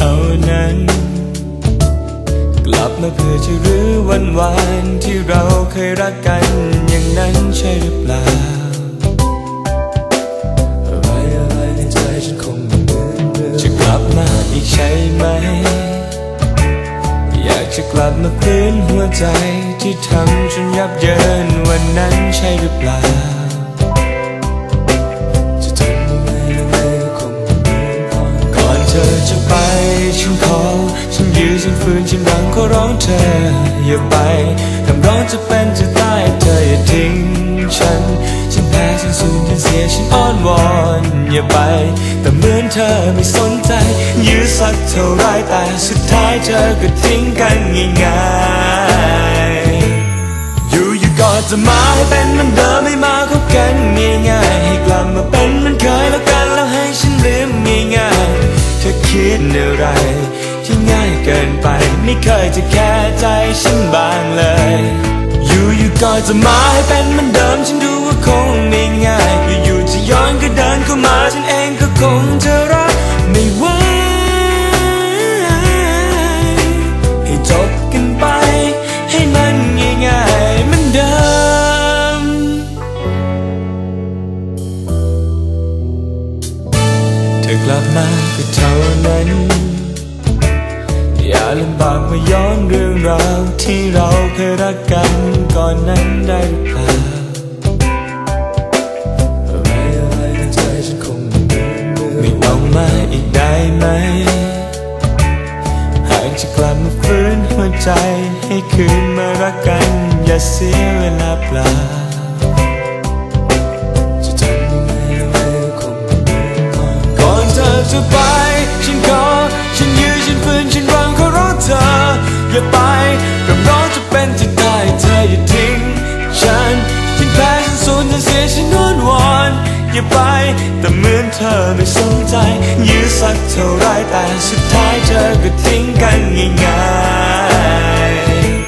ก็เท่านั้น กลับมาเพื่อจะรื้อวันวานที่เราเคยรักกันอย่างนั้นใช่หรือเปล่า อะไรอะไรในใจฉันคงไม่เหมือนเดิมจะกลับมาอีกใช่ไหม อยากจะกลับมาพื้นหัวใจที่ทำจนยับเยินวันนั้นใช่หรือเปล่า ไปฉันขอฉันยืนฉันฝืนฉันรังขอร้องเธอ อย่าไปคำร้องจะเป็นจะตายเธออย่าทิ้งฉัน ฉันแพ้ฉันสูญฉันเสียฉันอ้อนวอนอย่าไป แต่เหมือนเธอไม่สนใจ ยื้อสักเท่าไรแต่สุดท้ายเธอก็ทิ้งกันง่ายๆอยู่อยู่ก็จะมาให้เป็นเหมันเดิมไม่มากั เกินไป ไม่เคยจะแค่ใจฉันบ้างเลย อยู่อยู่ก็จะมาให้เป็นเหมันเดิมฉันดูว่าคงไม่ง่าย อยู่อยู่จะย้อนก็เดินเข้ามาฉันเองก็คงจะรักไม่ไหวให้จบกันไป ให้มันง่ายๆเหมือนเดิม เธอกลับมาก็เท่านั้น บากมาย้อนเรื่องราวที่เราเคยรักกันก่อนนั้นได้หรือเปล่าอะไรอะไรในใจฉันคงไม่เหมือนเดิมไม่ต้องมาอีกได้ไหม หากจะกลับมาฟื้นหัวใจให้คืนมารักกัน อย่าเสียเวลาเปล่าจะทำยังไงยังไงก็คงไม่เหมือนก่อนก่อนเธอจะไป อย่าไปกับร้องจะเป็นจะตายเธออย่าทิ้งฉันฉันแพ้ฉันสูญฉันเสียฉันนอนวอนอย่าไปแต่เหมือนเธอไม่สนใจ ยื้อสักเท่าไรแต่สุดท้ายเธอก็ทิ้งกันง่าย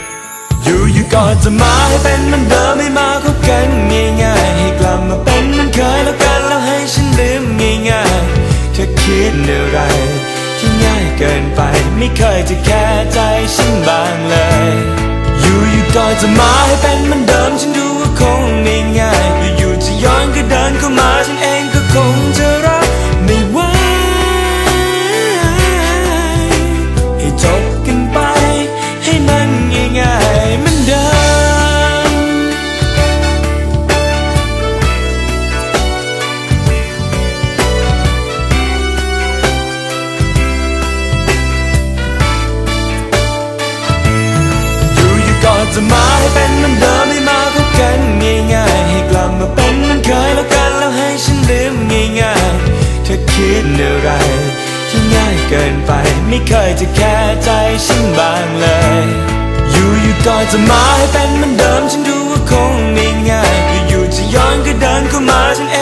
ๆอยู่อยู่ก็จะมาให้เป็นเหมันเดิมไม่มาคบกันง่ายๆให้กลับมาเป็นเหมันเคยแล้วกันแล้วให้ฉันลืมง่ายๆเธอคิดอะไรที่ง่าย เกินไป ไม่เคยจะแค่ใจฉันบ้าง จะมาให้เป็นเหมือนเดิมไม่มาพบกันง่ายๆให้กลับมาเป็นเหมันเคยแล้วกันแล้วให้ฉันลืมง่ายๆเธอคิดอะไรที่ง่ายเกินไปไม่เคยจะแค่ใจฉันบ้างเลยอยู่อยู่ก็จะมาให้เป็นเหมือนเดิมฉันดูว่าคงไม่ง่ายอยู่อยู่จะย้อนก็เดินเข้ามาฉันเอง